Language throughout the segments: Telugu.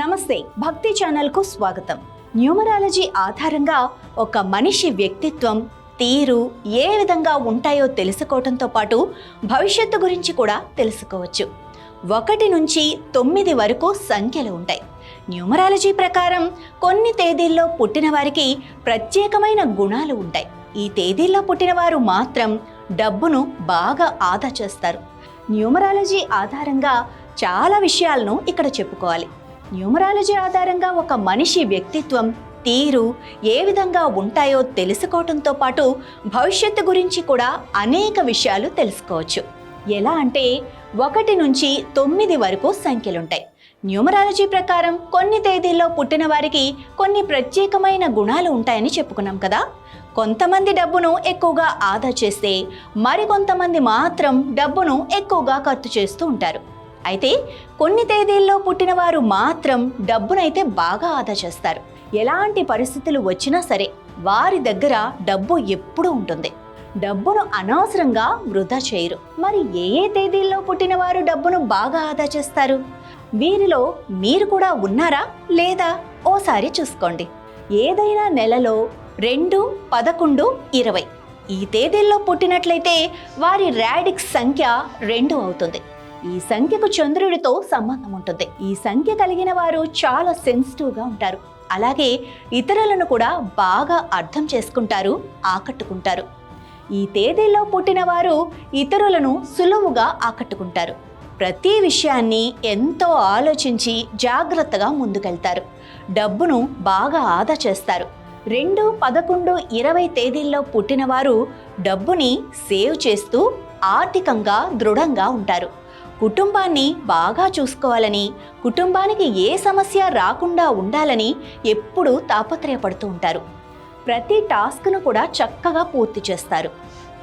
నమస్తే భక్తి ఛానల్కు స్వాగతం. న్యూమరాలజీ ఆధారంగా ఒక మనిషి వ్యక్తిత్వం తీరు ఏ విధంగా ఉంటాయో తెలుసుకోవడంతో పాటు భవిష్యత్తు గురించి కూడా తెలుసుకోవచ్చు. ఒకటి నుంచి తొమ్మిది వరకు సంఖ్యలు ఉంటాయి. న్యూమరాలజీ ప్రకారం కొన్ని తేదీల్లో పుట్టిన వారికి ప్రత్యేకమైన గుణాలు ఉంటాయి. ఈ తేదీల్లో పుట్టినవారు మాత్రం డబ్బును బాగా ఆదా చేస్తారు. న్యూమరాలజీ ఆధారంగా చాలా విషయాలను ఇక్కడ చెప్పుకోవాలి. న్యూమరాలజీ ఆధారంగా ఒక మనిషి వ్యక్తిత్వం తీరు ఏ విధంగా ఉంటాయో తెలుసుకోవటంతో పాటు భవిష్యత్తు గురించి కూడా అనేక విషయాలు తెలుసుకోవచ్చు. ఎలా అంటే ఒకటి నుంచి తొమ్మిది వరకు సంఖ్యలుంటాయి. న్యూమరాలజీ ప్రకారం కొన్ని తేదీల్లో పుట్టిన వారికి కొన్ని ప్రత్యేకమైన గుణాలు ఉంటాయని చెప్పుకున్నాం కదా. కొంతమంది డబ్బును ఎక్కువగా ఆదా చేస్తే మరికొంతమంది మాత్రం డబ్బును ఎక్కువగా ఖర్చు చేస్తూ ఉంటారు. అయితే కొన్ని తేదీల్లో పుట్టిన వారు మాత్రం డబ్బునైతే బాగా ఆదా చేస్తారు. ఎలాంటి పరిస్థితులు వచ్చినా సరే వారి దగ్గర డబ్బు ఎప్పుడూ ఉంటుంది. డబ్బును అనవసరంగా వృధా చేయరు. మరి ఏ ఏ తేదీల్లో పుట్టిన వారు డబ్బును బాగా ఆదా చేస్తారు? వీరిలో మీరు కూడా ఉన్నారా? లేదా ఓసారి చూసుకోండి. ఏదైనా నెలలో రెండు పదకొండు ఇరవై ఈ తేదీల్లో పుట్టినట్లయితే వారి ర్యాడిక్స్ సంఖ్య రెండు అవుతుంది. ఈ సంఖ్యకు చంద్రుడితో సంబంధం ఉంటుంది. ఈ సంఖ్య కలిగిన వారు చాలా సెన్సిటివ్గా ఉంటారు. అలాగే ఇతరులను కూడా బాగా అర్థం చేసుకుంటారు ఆకట్టుకుంటారు. ఈ తేదీల్లో పుట్టిన వారు ఇతరులను సులువుగా ఆకట్టుకుంటారు. ప్రతి విషయాన్ని ఎంతో ఆలోచించి జాగ్రత్తగా ముందుకెళ్తారు. డబ్బును బాగా ఆదా చేస్తారు. రెండు పదకొండు ఇరవై తేదీల్లో పుట్టినవారు డబ్బుని సేవ్ చేస్తూ ఆర్థికంగా దృఢంగా ఉంటారు. కుటుంబాన్ని బాగా చూసుకోవాలని కుటుంబానికి ఏ సమస్య రాకుండా ఉండాలని ఎప్పుడూ తాపత్రయపడుతూ ఉంటారు. ప్రతి టాస్క్ను కూడా చక్కగా పూర్తి చేస్తారు.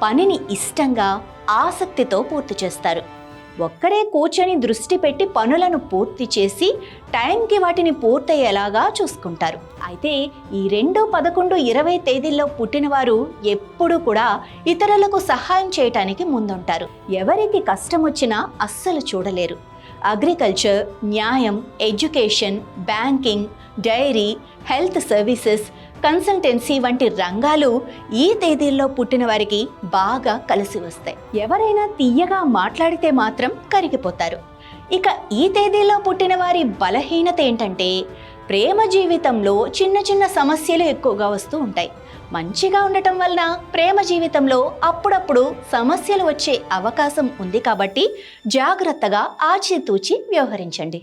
పనిని ఇష్టంగా ఆసక్తితో పూర్తి చేస్తారు. ఒక్కడే కూర్చొని దృష్టి పెట్టి పనులను పూర్తి చేసి టైంకి వాటిని పూర్తయ్యేలాగా చూసుకుంటారు. అయితే ఈ రెండు పదకొండు ఇరవై తేదీల్లో పుట్టినవారు ఎప్పుడూ కూడా ఇతరులకు సహాయం చేయటానికి ముందుంటారు. ఎవరికి కష్టం వచ్చినా అస్సలు చూడలేరు. అగ్రికల్చర్ న్యాయం education banking dairy health services consultancy వంటి రంగాలు ఈ తేదీల్లో పుట్టిన వారికి బాగా కలిసి వస్తాయి. ఎవరైనా తీయగా మాట్లాడితే మాత్రం కరిగిపోతారు. ఇక ఈ తేదీల్లో పుట్టిన వారి బలహీనత ఏంటంటే ప్రేమ జీవితంలో చిన్న చిన్న సమస్యలు ఎక్కువగా వస్తూ ఉంటాయి. మంచిగా ఉండటం వలన ప్రేమ జీవితంలో అప్పుడప్పుడు సమస్యలు వచ్చే అవకాశం ఉంది కాబట్టి జాగ్రత్తగా ఆచితూచి వ్యవహరించండి.